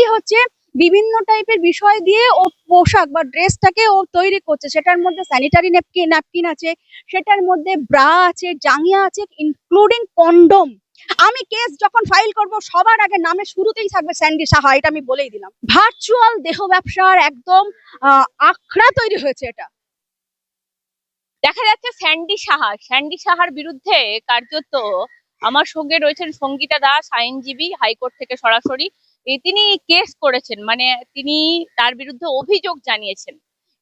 একটি হচ্ছে বিভিন্ন টাইপের বিষয় দিয়ে ও পোশাক বা ড্রেসটাকে ও তৈরি করছে। সেটার মধ্যে স্যানিটারি ন্যাপকিন ন্যাপকিন আছে, সেটার মধ্যে ব্রা আছে, জাঙ্গিয়া আছে ইনক্লুডিং কন্ডোম আমি কেস যখন ফাইল করব, সবার আগে নামে শুরুতেই থাকবে স্যান্ডি সাহা এটা আমি বলেই দিলাম। ভার্চুয়াল দেহ ব্যবসার একদম আখড়া তৈরি হয়েছে এটা। দেখা যাচ্ছে স্যান্ডি সাহা স্যান্ডি সাহার বিরুদ্ধে কার্যত আমার সঙ্গে রয়েছেন সঙ্গীতা দাস, আইনজীবী, হাইকোর্ট থেকে সরাসরি। তিনি কেস করেছেন মানে তিনি তার বিরুদ্ধে অভিযোগ জানিয়েছেন।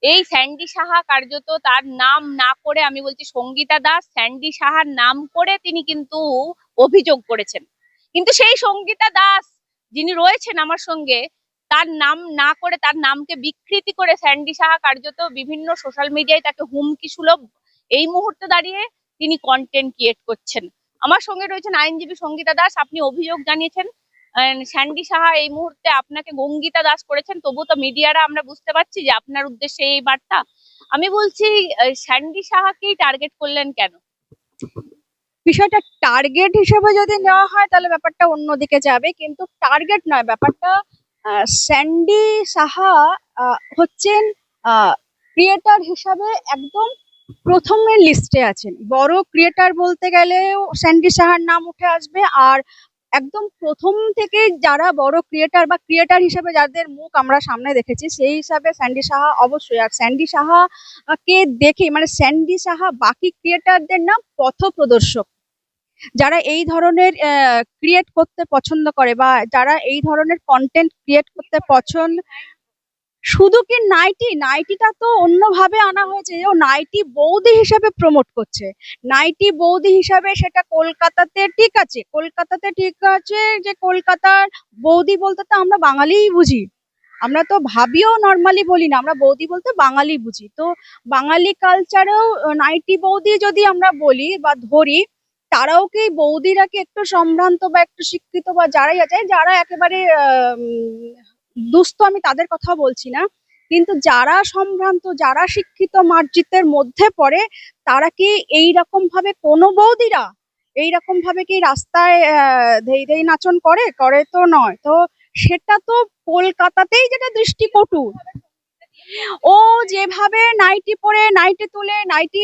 এই স্যান্ডি সাহা কার্যত তার নাম না করে, আমি বলছি সঙ্গীতা দাস, স্যান্ডি সাহার নাম করে তিনি কিন্তু অভিযোগ করেছেন। কিন্তু সেই সঙ্গীতা দাস যিনি রয়েছেন আমার সঙ্গে, তার নাম না করে, তার নামকে বিকৃতি করে স্যান্ডি সাহা কার্যত বিভিন্ন সোশ্যাল মিডিয়ায় তাকে হুমকি সুলভ এই মুহূর্তে দাঁড়িয়ে তিনি কন্টেন্ট ক্রিয়েট করছেন। আমার সঙ্গে রয়েছেন আইনজীবী সঙ্গীতা দাস, আপনি অভিযোগ জানিয়েছেন। স্যান্ডি সাহা এই মুহূর্তে আপনাকে গঙ্গিতা দাস করেছেন। তবু তো মিডিয়ারা আমরা বুঝতে পারছি যে আপনার উদ্দেশ্যে এই বার্তা। আমি বলছি স্যান্ডি সাহাকেই টার্গেট করলেন কেন? বিষয়টা টার্গেট হিসেবে যদি নেওয়া হয়, তাহলে ব্যাপারটা অন্যদিকে যাবে। কিন্তু টার্গেট নয়, ব্যাপারটা স্যান্ডি সাহা হচ্ছেন ক্রিয়েটার হিসাবে একদম প্রথমের লিস্টে আছেন। বড় ক্রিয়েটার বলতে গেলেও স্যান্ডি সাহার নাম উঠে আসবে। আর একদম প্রথম থেকে যারা বড় ক্রিয়েটার বা ক্রিয়েটার হিসেবে যাদের মুখ আমরা সামনে দেখেছি, সেই হিসাবে স্যান্ডি সাহা অবশ্যই। আর স্যান্ডি সাহা কে দেখে মানে স্যান্ডি সাহা বাকি ক্রিয়েটারদের নাম পথ প্রদর্শক যারা এই ধরনের ক্রিয়েট করতে পছন্দ করে বা যারা এই ধরনের কন্টেন্ট ক্রিয়েট করতে পছন্দ শুধু কি নাইটি? নাইটিটা তো অন্যভাবে আনা হয়েছে। ও নাইটি বৌদি হিসাবে প্রমোট করছে। নাইটি বৌদি হিসাবে সেটা কলকাতাতে ঠিক আছে। কলকাতাতে ঠিক আছে যে কলকাতার বৌদি বলতে তো আমরা বাঙালিই বুঝি। আমরা তো ভাবিও নর্মালি বলি না। আমরা বৌদি বলতে বাঙালি বুঝি। তো বাঙালি কালচারেও নাইটি বৌদি যদি আমরা বলি বা ধরি, তারাও কি বৌদিরা কি একটু সম্ভ্রান্ত বা একটু শিক্ষিত বা যারাই আছে, যারা একেবারে দুস্থ আমি তাদের কথা বলছি না। কিন্তু যারা সম্ভ্রান্ত, যারা শিক্ষিত মার্জিতের মধ্যে পড়ে, তারা কি এই রকম ভাবে কোনো বৌদিরা এই রকম ভাবে কি রাস্তায় ধেই ধেই নাচন করে? করে তো নয়। তো সেটা তো কলকাতাতেই যেটা দৃষ্টিকটু। ও যেভাবে নাইটি পরে নাইটি তুলে নাইটি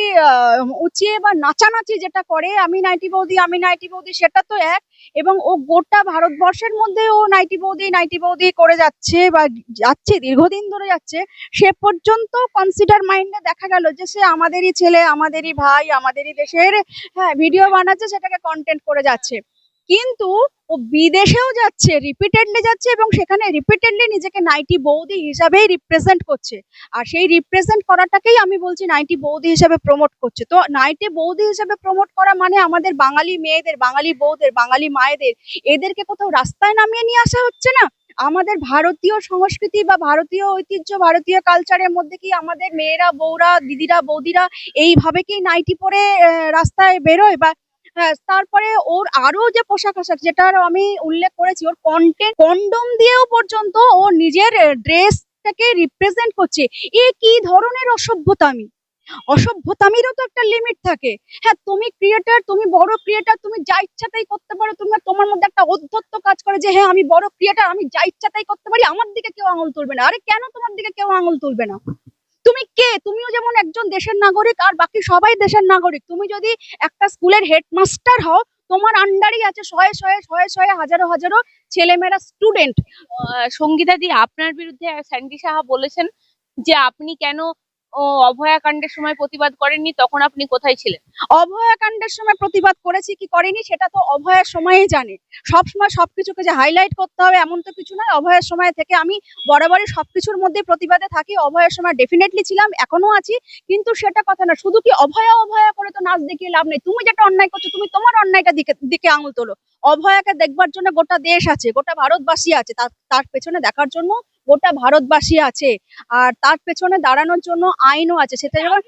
উঁচিয়ে বা নাচানাচি যেটা করে, আমি নাইটি বৌদি, আমি নাইটি বৌদি, সেটা তো এক। এবং ও গোটা ভারতবর্ষের মধ্যে ও নাইটি বৌদি নাইটি বৌদি করে যাচ্ছে বা যাচ্ছে, দীর্ঘদিন ধরে যাচ্ছে। সে পর্যন্ত কনসিডার মাইন্ডে দেখা গেল যে সে আমাদেরই ছেলে, আমাদেরই ভাই, আমাদেরই দেশের হ্যাঁ ভিডিও বানাচ্ছে, সেটাকে কন্টেন্ট করে যাচ্ছে। কিন্তু ও বিদেশেও যাচ্ছে রিপিটেডলি যাচ্ছে এবং সেখানে রিপিটেডলি নিজেকে নাইটি বৌদি হিসাবেই রিপ্রেজেন্ট করছে। আর সেই রিপ্রেজেন্ট করাটাকেই আমি বলছি নাইটি বৌদি হিসাবে প্রমোট করছে। তো নাইটি বৌদি হিসাবে প্রমোট করা মানে আমাদের বাঙালি মেয়েদের, বাঙালি বৌদের বাঙালি মায়েদের, এদেরকে কোথাও রাস্তায় নামিয়ে নিয়ে আসা হচ্ছে না? আমাদের ভারতীয় সংস্কৃতি বা ভারতীয় ঐতিহ্য, ভারতীয় কালচারের মধ্যে কি আমাদের মেয়েরা, বউরা, দিদিরা, বৌদিরা এইভাবে কি নাইটি পরে রাস্তায় বেরোয় বা হ্যাঁ তারপরে ওর আরও যে পোশাক আশাক যেটার আমি উল্লেখ করেছি, ওর কন্টেন্ট কন্ডম দিয়েও পর্যন্ত ও নিজের ড্রেসটাকে রিপ্রেজেন্ট করছে। এ কি ধরনের অসভ্যতামি? অসভ্যতামিরও তো একটা লিমিট থাকে। হ্যাঁ তুমি ক্রিয়েটার তুমি বড় ক্রিয়েটার তুমি যা ইচ্ছা তাই করতে পারো তুমি তোমার মধ্যে একটা অধ্যত্ত কাজ করে যে হ্যাঁ আমি বড় ক্রিয়েটার আমি যা ইচ্ছা তাই করতে পারি, আমার দিকে কেউ আঙুল তুলবে না। আরে কেন তোমার দিকে কেউ আঙুল তুলবে না? তুমি কে? তুমিও যেমন একজন দেশের নাগরিক আর বাকি সবাই দেশের নাগরিক তুমি যদি একটা স্কুলের হেডমাস্টার হও তোমার আন্ডারই আছে শয়ে শয়ে শয়ে শয়ে হাজারো হাজারো ছেলেমেয়েরা স্টুডেন্ট আহ, সঙ্গীতা দি আপনার বিরুদ্ধে স্যান্ডি সাহা বলেছেন যে আপনি কেন অভয়াকাণ্ডের সময় প্রতিবাদ করেননি? তখন আপনি কোথায় ছিলেন? অভয়াকাণ্ডের সময় প্রতিবাদ করেছি কি করেনি সেটা তো অভয়ের সময়ই জানে। সবসময় সবকিছুকে যে হাইলাইট করতে হবে এমন তো কিছু নয়। অভয়ের সময় থেকে আমি বরাবরই সবকিছুর মধ্যে প্রতিবাদে থাকি। অভয়ের সময় ডেফিনেটলি ছিলাম এখনও আছি। কিন্তু সেটা কথা না শুধু কি অভয়া অভয়া করে তো নাচ দেখিয়ে লাভ নেই? তুমি যেটা অন্যায় করছ, তুমি তোমার অন্যায়টা দিকে দিকে আঙুল তোলো। অভয়াকে দেখবার জন্য গোটা দেশ আছে, গোটা ভারতবাসী আছে। তার পেছনে দেখার জন্য গোটা ভারতবাসী আছে। আর তার পেছনে দাঁড়ানোর জন্য আইনও আছে। সেটা যখন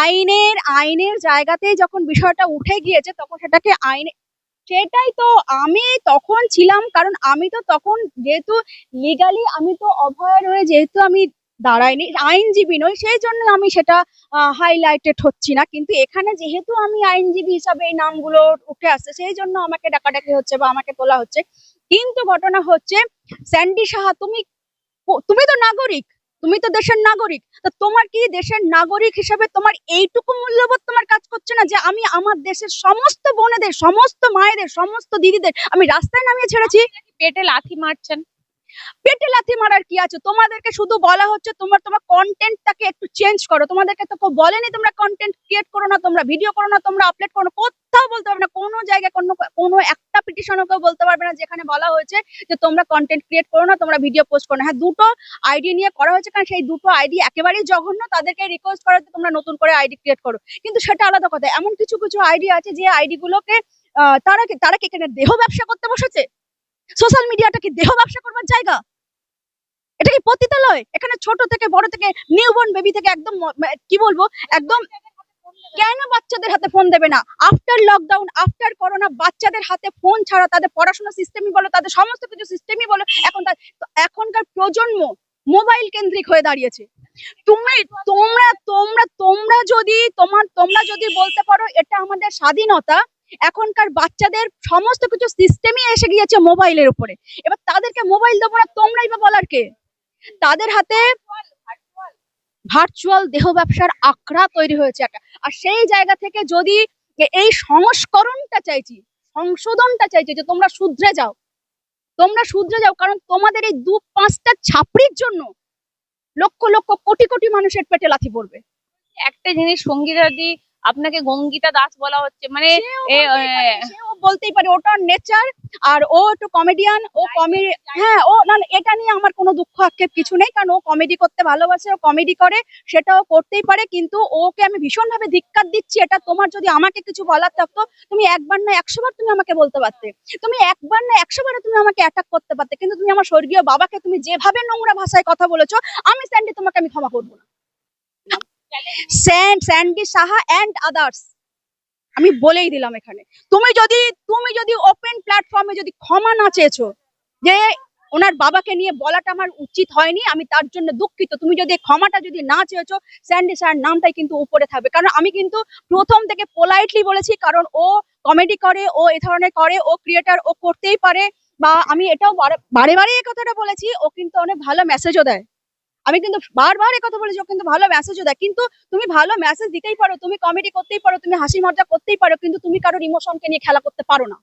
আইনের আইনের জায়গাতেই যখন বিষয়টা উঠে গিয়েছে, তখন সেটাকে আইনে সেটাই তো আমি তখন ছিলাম, কারণ আমি তো তখন যেহেতু লিগালি আমি তো অভয়ের হয়ে যেহেতু আমি দাঁড়াইনি, আইনজীবী নই, সেই জন্য আমি সেটা হাইলাইটেড হচ্ছি না। কিন্তু এখানে যেহেতু আমি আইনজীবী হিসাবে এই নামগুলো উঠে আসছে, সেই জন্য আমাকে ডাকাডাকি হচ্ছে বা আমাকে তোলা হচ্ছে। কিন্তু ঘটনা হচ্ছে, স্যান্ডি সাহা, তুমি তুমি তো নাগরিক, তুমি তো দেশের নাগরিক, তা তোমার কি দেশের নাগরিক হিসেবে তোমার এইটুকু মূল্যবোধ তোমার কাজ করছে না যে আমি আমার দেশের সমস্ত বোনেদের, সমস্ত মায়েদের, সমস্ত দিদিদের আমি রাস্তায় নামিয়ে ছেড়েছি? পেটে লাথি মারছেন। পেটে লাথি মারার কি আছে? তোমাদেরকে শুধু বলা হচ্ছে তোমার তোমার কন্টেন্টটাকে একটু চেঞ্জ করো। তোমাদেরকে তো কেউ বলেনি তোমরা কন্টেন্ট ক্রিয়েট করো না তোমরা ভিডিও করো না তোমরা আপলোড করো না। কোথাও বলতে পারবে না কোনো জায়গায় কোনো কোনো একটা পিটিশনও কেউ বলতে পারবে না যেখানে বলা হয়েছে যে তোমরা কন্টেন্ট ক্রিয়েট করো না তোমরা ভিডিও পোস্ট করো না। হ্যাঁ দুটো আইডি নিয়ে করা হয়েছে কারণ সেই দুটো আইডি একেবারেই জঘন্য। তাদেরকে রিকোয়েস্ট করা হচ্ছে তোমরা নতুন করে আইডি ক্রিয়েট করো। কিন্তু সেটা আলাদা কথা। এমন কিছু কিছু আইডি আছে যে আইডি গুলোকে আহ, তারা তারা কি এখানে দেহ ব্যবসা করতে বসেছে? সোশ্যাল মিডিয়াটা কি দেহ ব্যবসা করবার জায়গা? এটা কি পতিতালয়? এখানে ছোট থেকে বড় থেকে নিউবর্ন বেবি থেকে একদম কি বলব? একদম কেন বাচ্চাদের হাতে ফোন দেবে না? আফটার লকডাউন আফটার করোনা বাচ্চাদের হাতে ফোন ছাড়া তাদের পড়াশোনা সিস্টেমই বলো, তাদের সমস্ত কিছু সিস্টেমই বলো, এখন এখনকার প্রজন্ম মোবাইল কেন্দ্রিক হয়ে দাঁড়িয়েছে। তুমি, তোমরা তোমরা তোমরা যদি, তোমার, তোমরা যদি বলতে পারো এটা আমাদের স্বাধীনতা এখনকার বাচ্চাদের সমস্ত কিছু সিস্টেমই এসে গিয়েছে মোবাইলের উপরে। এবার তাদেরকে মোবাইল দেবো না, তোমরাই বা বলার কে? তাদের হাতে ভার্চুয়াল দেহ ব্যবসার আখড়া তৈরি হয়েছে একটা। আর সেই জায়গা থেকে যদি এই সংস্করণটা চাইছি, সংশোধনটা চাইছি যে তোমরা শুধরে যাও। তোমরা শুধরে যাও, কারণ তোমাদের এই দু পাঁচটা ছাপড়ির জন্য লক্ষ লক্ষ কোটি কোটি মানুষের পেটে লাথি পড়বে। একটা জিনিস সঙ্গীতাদি আপনাকে গঙ্গিতা দাস বলা হচ্ছে। মানে বলতেই পারে ওটা নেচার আর ও একটু কমেডিয়ান ও কমেডি হ্যাঁ ও না এটা নিয়ে আমার কোনো দুঃখ আক্ষেপ কিছু নেই কারণ ও কমেডি করতে ভালোবাসে ও কমেডি করে সেটাও করতেই পারে কিন্তু ওকে আমি ভীষণ ভাবে ধিক্কার দিচ্ছি এটা তোমার যদি আমাকে কিছু বলার থাকতো তুমি একবার না একশো বার তুমি আমাকে বলতে পারতে। তুমি একবার না একশো বারে তুমি আমাকে অ্যাটাক করতে পারতে কিন্তু তুমি আমার স্বর্গীয় বাবাকে তুমি যেভাবে নোংরা ভাষায় কথা বলেছ আমি স্যান্ডি তোমাকে আমি ক্ষমা করব না। স্যান্ড স্যান্ডি সাহা অ্যান্ড আদার্স আমি বলেই দিলাম এখানে। তুমি যদি তুমি যদি ওপেন প্ল্যাটফর্মে যদি ক্ষমা না চেয়েছো, যে ওনার বাবাকে নিয়ে বলাটা আমার উচিত হয়নি, আমি তার জন্য দুঃখিত। তুমি যদি ক্ষমাটা যদি না চেয়েছো স্যান্ডি স্যার নামটাই কিন্তু উপরে থাকবে। কারণ আমি কিন্তু প্রথম থেকে পোলাইটলি বলেছি, কারণ ও কমেডি করে, ও এ ধরনের করে, ও ক্রিয়েটার ও করতেই পারে। বা আমি এটাও বারে বারে এই কথাটা বলেছি, ও কিন্তু অনেক ভালো মেসেজও দেয়। আমি কিন্তু বারবার এই কথা বলেছি কিন্তু ভালো মেসেজও দেয়। কিন্তু তুমি ভালো মেসেজ দিতেই পারো তুমি কমেডি করতেই পারো তুমি হাসি মজা করতেই পারো কিন্তু তুমি কারোর ইমোশনকে নিয়ে খেলা করতে পারো না।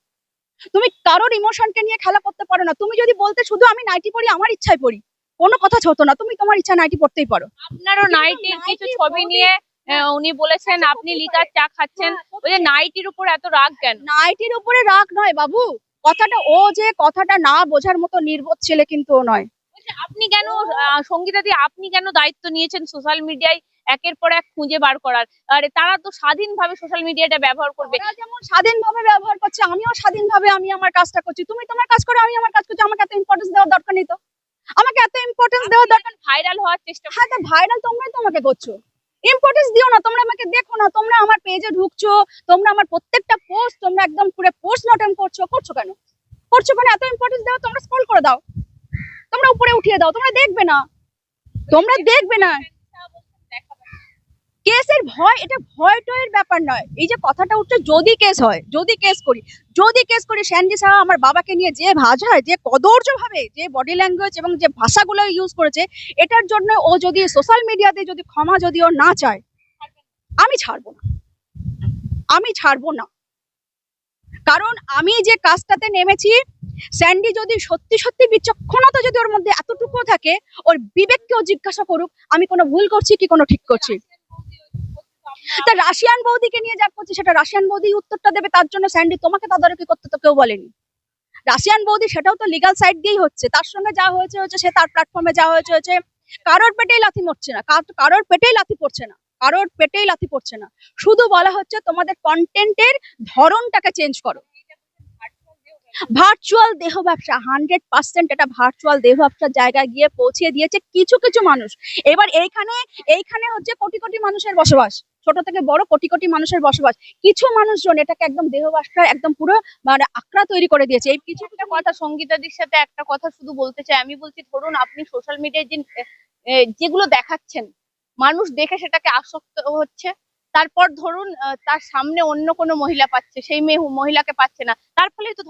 তুমি কারোর ইমোশনকে নিয়ে খেলা করতে পারো না। তুমি যদি বলতে শুধু আমি নাইটি পরি আমার ইচ্ছায় পড়ি কোনো কথা হতো না তুমি তোমার ইচ্ছা নাইটি পড়তেই পারো। আপনারও নাইটির কিছু নাইটি ছবি নিয়ে উনি বলেছেন আপনি লিকার চা খাচ্ছেন। ওই যে নাইটির উপর এত রাগ কেন? নাইটির উপরে রাগ নয় বাবু। কথাটা ও যে কথাটা না বোঝার মতো নির্বোধ ছেলে কিন্তু ও নয়। আপনি কেন সঙ্গীতাদি আপনি কেন দায়িত্ব নিয়েছেন সোশ্যাল মিডিয়ায় একের পর এক খুঁজে বার করার? আরে তারা তো স্বাধীনভাবে সোশ্যাল মিডিয়াটা ব্যবহার করবে। যেমন স্বাধীনভাবে ব্যবহার করছে আমিও স্বাধীনভাবে আমি আমার কাজটা করছি। তুমি তোমার কাজ করো আমি আমার কাজ করছি আমাকে এত ইম্পর্টেন্স দেওয়ার দরকার নেই তো। আমাকে এত ইম্পর্টেন্স দেওয়ার দরকার ভাইরাল হওয়ার চেষ্টা হ্যাঁ তো ভাইরাল তোমরাই তো আমাকে করছ। ইম্পর্টেন্স দিও না তোমরা আমাকে দেখো না তোমরা আমার পেজে ঢুকছো তোমরা আমার প্রত্যেকটা পোস্ট তোমরা একদম পুরো পোস্ট নটেন করছ করছ কেন? করছ কেন? এত ইম্পর্টেন্স দাও তোমরা স্ক্রল করে দাও। তোমরা উপরে উঠিয়ে দাও, তোমরা দেখবে না। তোমরা দেখবে না। কেসের ভয়, এটা ভয় টয়ের ব্যাপার নয়। এই যে কথাটা উঠছে, যদি কেস হয়, যদি কেস করি, যদি কেস করি, স্যান্ডি সাহা আমার বাবাকে নিয়ে যে ভাষায় যে কদর্য ভাবে যে বডি ল্যাঙ্গুয়েজ এবং যে ভাষাগুলো ইউজ করেছে, এটার জন্য ও যদি সোশ্যাল মিডিয়াতে যদি ক্ষমা যদি ও না চায়, আমি ছাড়বো না। আমি ছাড়বো না। কারণ আমি যে কাজটাতে নেমেছি, স্যান্ডি যদি সত্যি সত্যি বিচক্ষণতা যদি ওর মধ্যে এতটুকু থাকে, ওর বিবেককেও জিজ্ঞাসা করুক, আমি কোনো ভুল করছি কি কোনো ঠিক করছি? তা রাশিয়ান বৌদিকে নিয়ে যা করছে সেটা রাশিয়ান বৌদি উত্তরটা দেবে, তার জন্য স্যান্ডি তোমাকে তদারকি করতে তো কেউ বলেনি। রাশিয়ান বৌদি সেটাও তো লিগাল সাইড দিয়েই হচ্ছে, তার সঙ্গে যা হয়েছে হচ্ছে সে তার প্ল্যাটফর্মে যা হয়েছে হচ্ছে কারোর পেটেই লাথি মরছে না কার- কারোর পেটেই লাথি পড়ছে না। কারোর পেটেই লাথি পড়ছে না। শুধু বলা হচ্ছে তোমাদের কন্টেন্টের ধরনটাকে চেঞ্জ করো। ভার্চুয়াল দেহ ব্যবসা হান্ড্রেড পার্সেন্ট এটা ভার্চুয়াল দেহ ব্যবসার জায়গায় গিয়ে পৌঁছে দিয়েছে কিছু কিছু মানুষ। এবার এইখানে এইখানে হচ্ছে কোটি কোটি মানুষের বসবাস। ছোট থেকে বড় কোটি কোটি মানুষের বসবাস। কিছু মানুষজন এটাকে একদম দেহ ব্যবসার একদম পুরো মানে আকড়া তৈরি করে দিয়েছে। এই কিছু একটা কথা, সঙ্গীতাদির সাথে একটা কথা শুধু বলতে চাই। আমি বলছি, ধরুন আপনি সোশ্যাল মিডিয়ায় যেগুলো দেখাচ্ছেন মানুষ দেখে সেটাকে আসক্ত হচ্ছে। তারপর ধরুন তার সামনে অন্য কোনো মহিলা পাচ্ছে, সেই মেয়ে মহিলাকে পাচ্ছে না। তার ফলেই তো।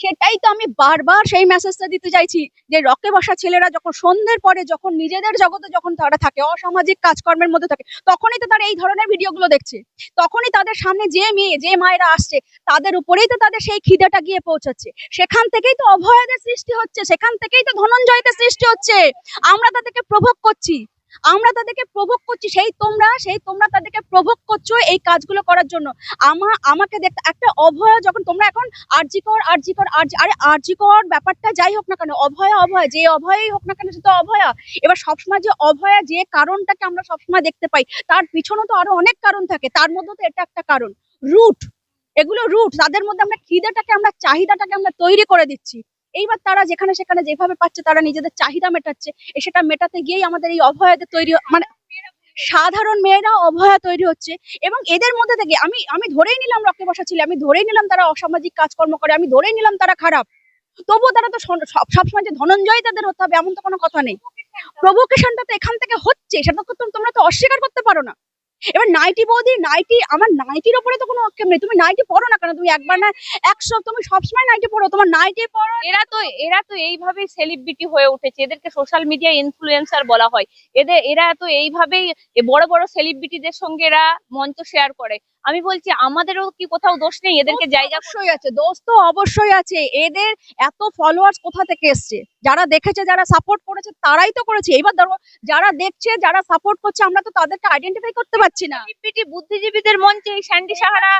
সেটাই তো আমি বারবার সেই মেসেজটা দিতে চাইছি, যে রকে বসা ছেলেরা যখন সন্ধ্যের পরে যখন নিজেদের জগতে যখন তারা থাকে, অসামাজিক কাজকর্মের মধ্যে থাকে, তখনই তো তারা এই ধরনের ভিডিওগুলো দেখছে। তখনই তাদের সামনে যে মেয়ে, যে মায়েরা আসছে, তাদের উপরেই তো তাদের সেই খিদেটা গিয়ে পৌঁছাচ্ছে। সেখান থেকেই তো অভয়াদের সৃষ্টি হচ্ছে, সেখান থেকেই তো ধনঞ্জয়দের সৃষ্টি হচ্ছে। আমরা তাদেরকে প্রভোগ করছি। আমরা তাদেরকে প্রভোগ করছি, সেই তোমরা সেই তোমরা তাদেরকে প্রভোগ করছ এই কাজগুলো করার জন্য। আমা, আমাকে দেখতে একটা অভয়া যখন তোমরা এখন আরজিকর আরজিকর আরজি আরে আরজিকর ব্যাপারটা যাই হোক না কেন, অভয়া অভয়া, যে অভয়ই হোক না কেন সে তো অভয়া। এবার সবসময় যে অভয়া, যে কারণটাকে আমরা সবসময় দেখতে পাই, তার পিছনে তো আরও অনেক কারণ থাকে, তার মধ্যে তো এটা একটা কারণ। রুট, এগুলো রুট, তাদের মধ্যে আমরা খিদেটাকে, আমরা চাহিদাটাকে আমরা তৈরি করে দিচ্ছি। এইবার তারা যেখানে সেখানে যেভাবে পাচ্ছে তারা নিজেদের চাহিদা মেটাচ্ছে সেটা মেটাতে গিয়েই আমাদের এই অভয়াদের তৈরি মানে সাধারণ মেয়েরা অভয়া তৈরি হচ্ছে এবং এদের মধ্যে থেকে আমি আমি ধরেই নিলাম রক্তে বসা ছিল আমি ধরেই নিলাম তারা অসামাজিক কাজকর্ম করে আমি ধরেই নিলাম তারা খারাপ। তবুও তারা তো সব- সবসময় যে ধনঞ্জয় তাদের হতে হবে এমন তো কোনো কথা নেই। প্রভোকেশনটা তো এখান থেকে হচ্ছে সেটা তো তোমরা তো অস্বীকার করতে পারো না। এবার নাইটি বৌদি নাইটি আমার নাইটির ওপরে তো কোনো আক্ষেপ নেই। তুমি নাইটি পরো না কেন? তুমি একবার না একশো তুমি সবসময় নাইটি পরো তোমার নাইটি পরো এরা তো এরা তো এইভাবেই সেলিব্রিটি হয়ে উঠেছে। এদেরকে সোশ্যাল মিডিয়া ইনফ্লুয়েন্সার বলা হয়। এদের এরা তো এইভাবেই বড় বড় সেলিব্রিটিদের সঙ্গে এরা মঞ্চ শেয়ার করে। আমি বলছি আমাদেরও কি কোথাও দোষ নেই? এদেরকে জায়গা অবশ্যই আছে। দোষ তো অবশ্যই আছে। এদের এত ফলোয়ার্স কোথা থেকে এসছে? যারা দেখেছে যারা সাপোর্ট করেছে তারাই তো করেছে। এবার ধরো যারা দেখছে যারা সাপোর্ট করছে আমরা তো তাদেরকে আইডেন্টিফাই করতে পারছি না। বুদ্ধিজীবীদের মঞ্চে এই স্যান্ডি সাহারা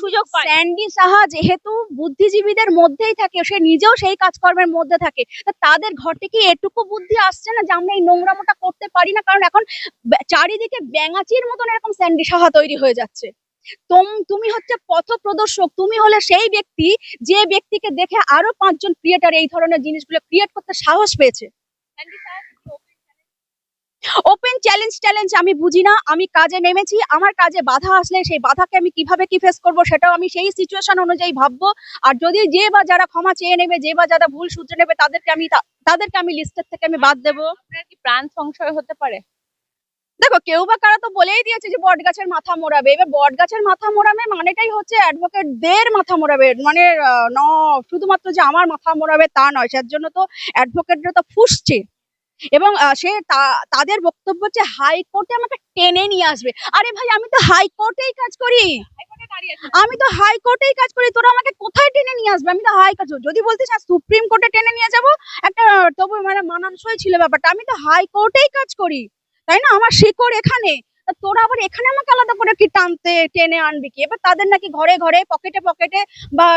সুযোগ পায়। স্যান্ডি সাহা যেহেতু বুদ্ধিজীবীদের মধ্যেই থাকে সে নিজেও সেই কাজকর্মের মধ্যে থাকে। তা তাদের ঘর থেকে এটুকু বুদ্ধি আসছে না যে আমরা এই নোংরামোটা করতে পারি না? কারণ এখন চারিদিকে ব্যাঙাচির মতন এরকম স্যান্ডি সাহা তৈরি হয়ে যাচ্ছে। তোম হচ্ছে পথ প্রদর্শক তুমি হলে সেই ব্যক্তি যে ব্যক্তিকে দেখে আরও পাঁচজন ক্রিয়েটার এই ধরনের জিনিসগুলো ক্রিয়েট করতে সাহস পেয়েছে। ওপেন চ্যালেঞ্জ চ্যালেঞ্জ আমি বুঝি না, আমি কাজে নেমেছি, আমার কাজে বাধা আসলে সেই বাধাকে আমি কীভাবে কি ফেস করব সেটাও আমি সেই সিচুয়েশন অনুযায়ী ভাববো। আর যদি যে বা যারা ক্ষমা চেয়ে নেবে, যে বা যারা ভুল শুধরে নেবে, তাদেরকে আমি তাদেরকে আমি লিস্টের থেকে আমি বাদ দেবো। প্রাণ সংশয় হতে পারে? দেখো কেউ বা কারা তো বলেই দিয়েছে যে বট গাছের মাথা মোড়াবে। এবার বট গাছের মাথা মোড়াবে মানেটাই হচ্ছে অ্যাডভোকেট দের মাথা মোড়াবে। মানে ন শুধুমাত্র যে আমার মাথা মোড়াবে তা নয় যার জন্য তো অ্যাডভোকেটরা তো ফুসছে। এবং সে তা- তাদের বক্তব্য হচ্ছে হাইকোর্টে আমাকে টেনে নিয়ে আসবে। আরে ভাই আমি তো হাইকোর্টেই কাজ করি। আমি তো হাইকোর্টেই কাজ করি। তোরা আমাকে কোথায় টেনে নিয়ে আসবে? আমি তো হাইকোর্ট যদি বলতে চাস সুপ্রিম কোর্টে টেনে নিয়ে যাব একটা তবু মানে মানানসই ছিল ব্যাপারটা। আমি তো হাইকোর্টেই কাজ করি। তাই না? আমার শিকড় এখানে। তোরা আবার এখানে আমাকে আলাদা করে কি টানতে, টেনে আনবি কি? এবার তাদের নাকি ঘরে ঘরে পকেটে পকেটে বা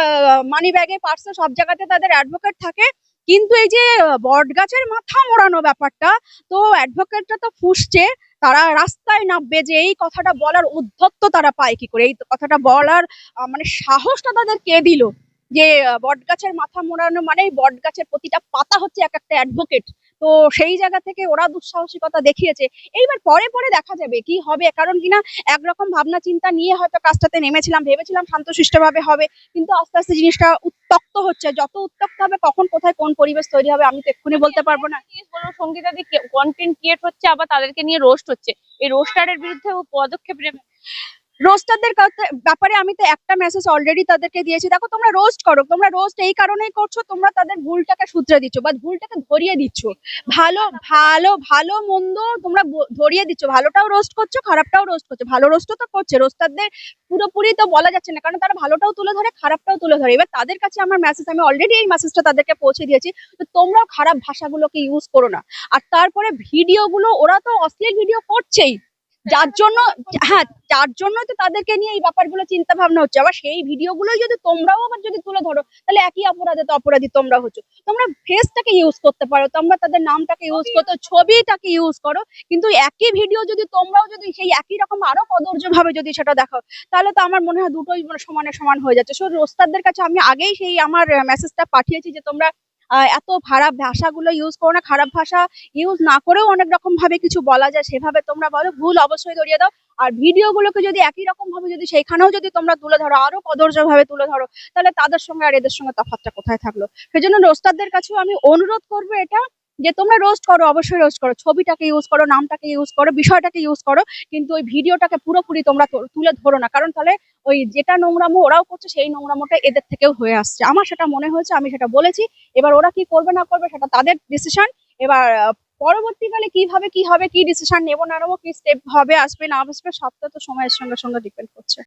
মানি ব্যাগে পার্সে সব জায়গাতে তাদের অ্যাডভোকেট থাকে। কিন্তু এই যে বট গাছের মাথা মোড়ানো ব্যাপারটা, তো অ্যাডভোকেটরা তো ফুসছে। তারা রাস্তায় নামবে যে এই কথাটা বলার উদ্ধত্ত তারা পায় কি করে? এই কথাটা বলার মানে সাহসটা তাদের কে দিল? যে বট গাছের মাথা মোড়ানো মানে বট গাছের প্রতিটা পাতা হচ্ছে এক একটা অ্যাডভোকেট তো সেই জায়গা থেকে ওরা দুঃসাহসিকতা দেখিয়েছে। এইবার পরে পরে দেখা যাবে কি হবে, কারণ কিনা একরকম ভাবনা চিন্তা নিয়ে হয়তো কাজটাতে নেমেছিলাম, ভেবেছিলাম শান্তশিষ্টভাবে হবে, কিন্তু আস্তে আস্তে জিনিসটা উত্তক্ত হচ্ছে। যত উত্তক্ত হবে, কখন, কোথায়, কোন পরিবেশ তৈরি হবে, আমি তো এক্ষুনি বলতে পারব না। সঙ্গীতাদি কন্টেন্ট ক্রিয়েট হচ্ছে, আবার তাদেরকে নিয়ে রোস্ট হচ্ছে। এই রোস্টারের বিরুদ্ধে পদক্ষেপ নেবে? রোস্টারদের ব্যাপারে আমি তো একটা মেসেজ অলরেডি তাদেরকে দিয়েছি। দেখো, তোমরা রোস্ট করো, তোমরা রোস্ট এই কারণেই করছ, তোমরা তাদের ভুলটাকে শুধরে দিচ্ছ বা ভুলটাকে ধরিয়ে দিচ্ছ। ভালো ভালো ভালো, মন্দ তোমরা ধরিয়ে দিচ্ছ। ভালোটাও রোস্ট করছ, খারাপটাও রোস্ট করছ। ভালো রোস্টও তো করছে রোস্টারদের পুরোপুরি তো বলা যাচ্ছে না, কারণ তারা ভালোটাও তুলে ধরে, খারাপটাও তুলে ধরে। এবার তাদের কাছে আমার মেসেজ আমি অলরেডি এই মেসেজটা তাদেরকে পৌঁছে দিয়েছি, তো তোমরাও খারাপ ভাষাগুলোকে ইউজ করো না। আর তারপরে ভিডিওগুলো, ওরা তো অশ্লীল ভিডিও করছেই। যার জন্য হ্যাঁ যার জন্য তো তাদেরকে নিয়ে এই ব্যাপারগুলো চিন্তা ভাবনা হচ্ছে। আবার সেই ভিডিওগুলোই যদি তোমরাও আবার যদি তুলে ধরো, তাহলে একই অপরাধে তো অপরাধী তোমরা হচ্ছ। তোমরা ফেসটাকে ইউজ করতে পারো, তোমরা তাদের নামটাকে ইউজ করতে ছবিটাকে ইউজ করো, কিন্তু একই ভিডিও যদি তোমরাও যদি সেই একই রকম আরও কদর্য ভাবে যদি সেটা দেখাও, তাহলে তো আমার মনে হয় দুটোই মানে সমানে সমান হয়ে যাচ্ছে। সো রোস্তারদের কাছে আমি আগেই সেই আমার মেসেজটা পাঠিয়েছি যে তোমরা এত খারাপ ভাষাগুলো ইউজ করো না, খারাপ ভাষা ইউজ না করেও অনেক রকম ভাবে কিছু বলা যায়, সেভাবে তোমরা বলো, ভুল অবশ্যই ধরিয়ে দাও। আর ভিডিওগুলোকে যদি একই রকম ভাবে যদি সেখানেও যদি তোমরা তুলে ধরো, আরও কদর্য ভাবে তুলে ধরো, তাহলে তাদের সঙ্গে আর এদের সঙ্গে তফাৎটা কোথায় থাকল? সেজন্য রোস্টারদের কাছেও আমি অনুরোধ করব এটা যে তোমরা রোস্ট করো, অবশ্যই রোস্ট করো। ছবিটাকে ইউজ করো, নামটাকে ইউজ করো, বিষয়টাকে ইউজ করো, কিন্তু ওই ভিডিওটাকে পুরোপুরি তোমরা তুলে ধরো না। কারণ তাহলে ওই যেটা নোংরামো ওরাও করছে, সেই নোংরামোটা এদের থেকেও হয়ে আসছে। আমার সেটা মনে হয়েছে, আমি সেটা বলেছি। এবার ওরা কি করবে, না করবে, সেটা তাদের ডিসিশন এবার পরবর্তীকালে কীভাবে, কি হবে, কি ডিসিশন নেব, না নেব, কি স্টেপ হবে, আসবে, না আসবে, সবটা তো সময়ের সঙ্গে সঙ্গে ডিপেন্ড করছে।